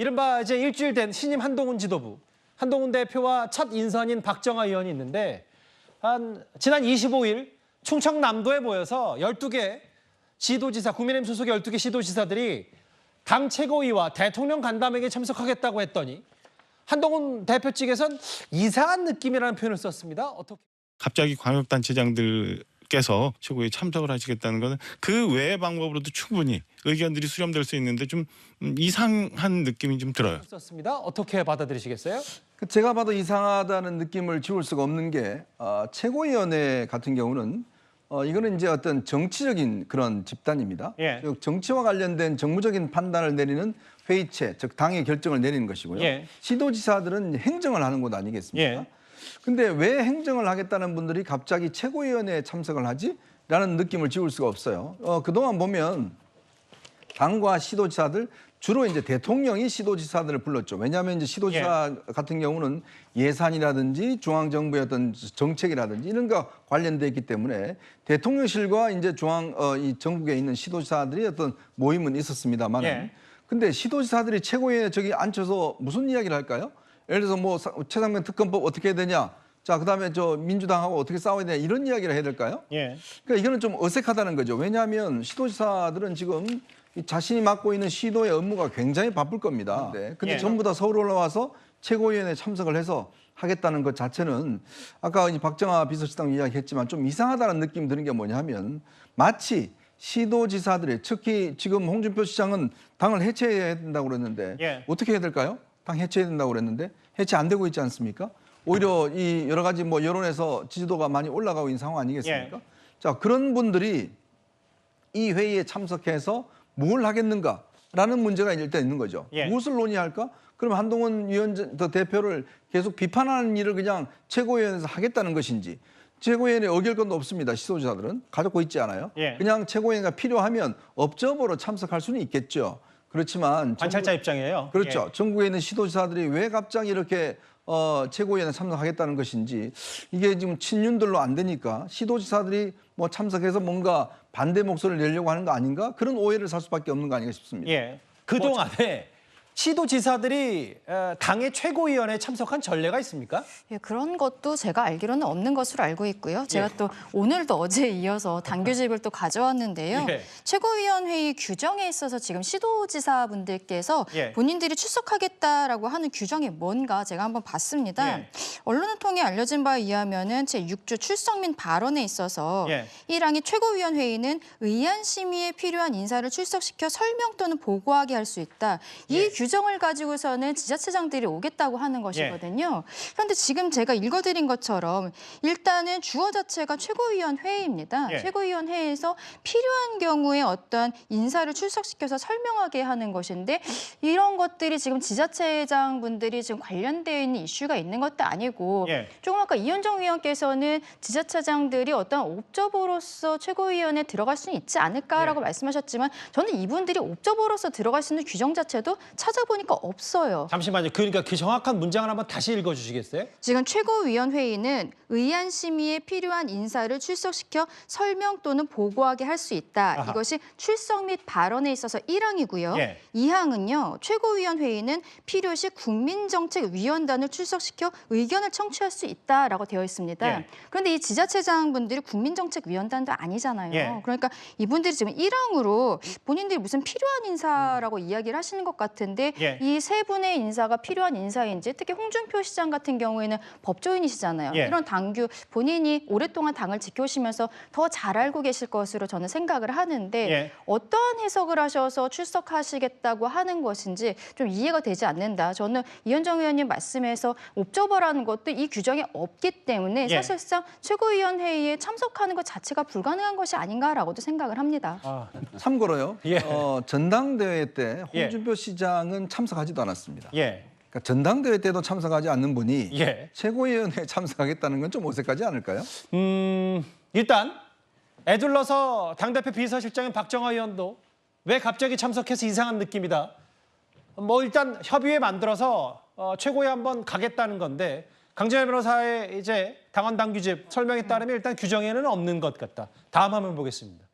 이른바 이제 일주일 된 신임 한동훈 지도부, 한동훈 대표와 첫 인선인 박정아 의원이 있는데 한 지난 25일 충청남도에 모여서 12개 시도지사, 국민의힘 소속 12개 시도지사들이 당 최고위와 대통령 간담회에 참석하겠다고 했더니 한동훈 대표 측에선 이상한 느낌이라는 표현을 썼습니다. 어떻게? 갑자기 광역단체장들 께서 최고에 참석을 하시겠다는 것은 그 외의 방법으로도 충분히 의견들이 수렴될 수 있는데 좀 음, 이상한 느낌이 좀 들어요. 썼습니다. 어떻게 받아들이시겠어요? 그 제가 봐도 이상하다는 느낌을 지울 수가 없는 게 어, 최고위원회 같은 경우는 어, 이거는 이제 어떤 정치적인 그런 집단입니다. 예. 즉 정치와 관련된 정무적인 판단을 내리는 회의체, 즉 당의 결정을 내리는 것이고요. 예. 시도지사들은 행정을 하는 곳 아니겠습니까? 예. 근데 왜 행정을 하겠다는 분들이 갑자기 최고위원회에 참석을 하지? 라는 느낌을 지울 수가 없어요. 어, 그동안 보면 당과 시도지사들 주로 이제 대통령이 시도지사들을 불렀죠. 왜냐하면 이제 시도지사 같은 경우는 예산이라든지 중앙정부의 어떤 정책이라든지 이런 거 관련돼 있기 때문에 대통령실과 이제 중앙 어, 이 전국에 있는 시도지사들이 어떤 모임은 있었습니다만 예. 근데 시도지사들이 최고위에 저기 앉혀서 무슨 이야기를 할까요? 예를 들어서 뭐 사- 최상면 특검법 어떻게 해야 되냐? 자, 그다음에 저 민주당하고 어떻게 싸워야 되냐? 이런 이야기를 해야 될까요? 예. 그러니까 이거는 좀 어색하다는 거죠. 왜냐하면 시도지사들은 지금 이 자신이 맡고 있는 시도의 업무가 굉장히 바쁠 겁니다. 네. 근데 예. 전부 다 서울 올라와서 최고위원회에 참석을 해서 하겠다는 것 자체는 아까 이 박정아 비서실장 이야기했지만 좀 이상하다는 느낌 드는 게 뭐냐면 마치 시도지사들이 특히 지금 홍준표 시장은 당을 해체해야 된다고 그랬는데 예. 어떻게 해야 될까요? 당 해체해야 된다고 그랬는데 해체 안 되고 있지 않습니까? 오히려 이 여러 가지 뭐 여론에서 지지도가 많이 올라가고 있는 상황 아니겠습니까? 예. 자 그런 분들이 이 회의에 참석해서 뭘 하겠는가라는 문제가 일단 있는 거죠. 예. 무엇을 논의할까? 그럼 한동훈 위원 더 대표를 계속 비판하는 일을 그냥 최고위원회에서 하겠다는 것인지 최고위원회 의결권도 없습니다. 시도지사들은 가졌고 있지 않아요. 예. 그냥 최고위원회가 필요하면 업적으로 참석할 수는 있겠죠. 그렇지만 관찰자 입장이에요. 그렇죠. 전국에 있는 시도지사들이 왜 갑자기 이렇게 어, 최고위원회 참석하겠다는 것인지 이게 지금 친윤들로 안 되니까 시도지사들이 뭐 참석해서 뭔가 반대 목소리를 내려고 하는 거 아닌가 그런 오해를 살 수밖에 없는 거 아닌가 싶습니다. 예. 예. 그동안에 시도지사들이 어, 당의 최고위원회에 참석한 전례가 있습니까? 예, 그런 것도 제가 알기로는 없는 것으로 알고 있고요. 제가 예. 또 오늘도 어제 이어서 당규집을 또 가져왔는데요. 예. 최고위원회의 규정에 있어서 지금 시도지사분들께서 예. 본인들이 출석하겠다라고 하는 규정이 뭔가 제가 한번 봤습니다. 예. 언론을 통해 알려진 바에 의하면 은 제6주 출석 및 발언에 있어서 예. 1항이 최고위원회의는 의안 심의에 필요한 인사를 출석시켜 설명 또는 보고하게 할 수 있다. 이 예. 규정 을 가지고서는 지자체장들이 오겠다고 하는 것이거든요. 그런데 지금 제가 읽어드린 것처럼 일단은 주어 자체가 최고위원 회의입니다. 예. 최고위원 회의에서 필요한 경우에 어떠한 인사를 출석시켜서 설명하게 하는 것인데 이런 것들이 지금 지자체장 분들이 지금 관련되어 있는 이슈가 있는 것도 아니고 예. 조금 아까 이현정 위원께서는 지자체장들이 어떤 옵저버로서 최고위원회에 들어갈 수는 있지 않을까라고 예. 말씀하셨지만 저는 이분들이 옵저버로서 들어갈 수 있는 규정 자체도 찾 아보니까 없어요. 잠시만요. 그러니까 그 정확한 문장을 한번 다시 읽어주시겠어요? 지금 최고위원회의는 의안 심의에 필요한 인사를 출석시켜 설명 또는 보고하게 할 수 있다. 아하. 이것이 출석 및 발언에 있어서 1항이고요. 예. 2항은요. 최고위원회의는 필요시 국민정책위원단을 출석시켜 의견을 청취할 수 있다라고 되어 있습니다. 예. 그런데 이 지자체장분들이 국민정책위원단도 아니잖아요. 예. 그러니까 이분들이 지금 1항으로 본인들이 무슨 필요한 인사라고 이야기를 하시는 것 같은데 예. 이세 분의 인사가 필요한 인사인지 특히 홍준표 시장 같은 경우에는 법조인이시잖아요. 예. 이런 당규 본인이 오랫동안 당을 지켜오시면서 더 잘 알고 계실 것으로 저는 생각을 하는데 예. 어떠한 해석을 하셔서 출석하시겠다고 하는 것인지 좀 이해가 되지 않는다. 저는 이현정 의원님 말씀에서 옵저버라는 것도 이 규정에 없기 때문에 예. 사실상 최고위원회의에 참석하는 것 자체가 불가능한 것이 아닌가라고도 생각을 합니다. 아, 참고로요. 예. 어, 전당대회 때 예. 홍준표 시장 은 참석하지도 않았습니다. 예. 그러니까 전당대회 때도 참석하지 않는 분이 예. 최고위원회에 참석하겠다는 건 좀 어색하지 않을까요? 음, 일단 애둘러서 당대표 비서실장인 박정아 의원도 왜 갑자기 참석해서 이상한 느낌이다. 뭐 일단 협의회 만들어서 어, 최고에 한번 가겠다는 건데 강재현 변호사의 이제 당원 당규집 설명에 따르면 일단 규정에는 없는 것 같다. 다음 화면 보겠습니다.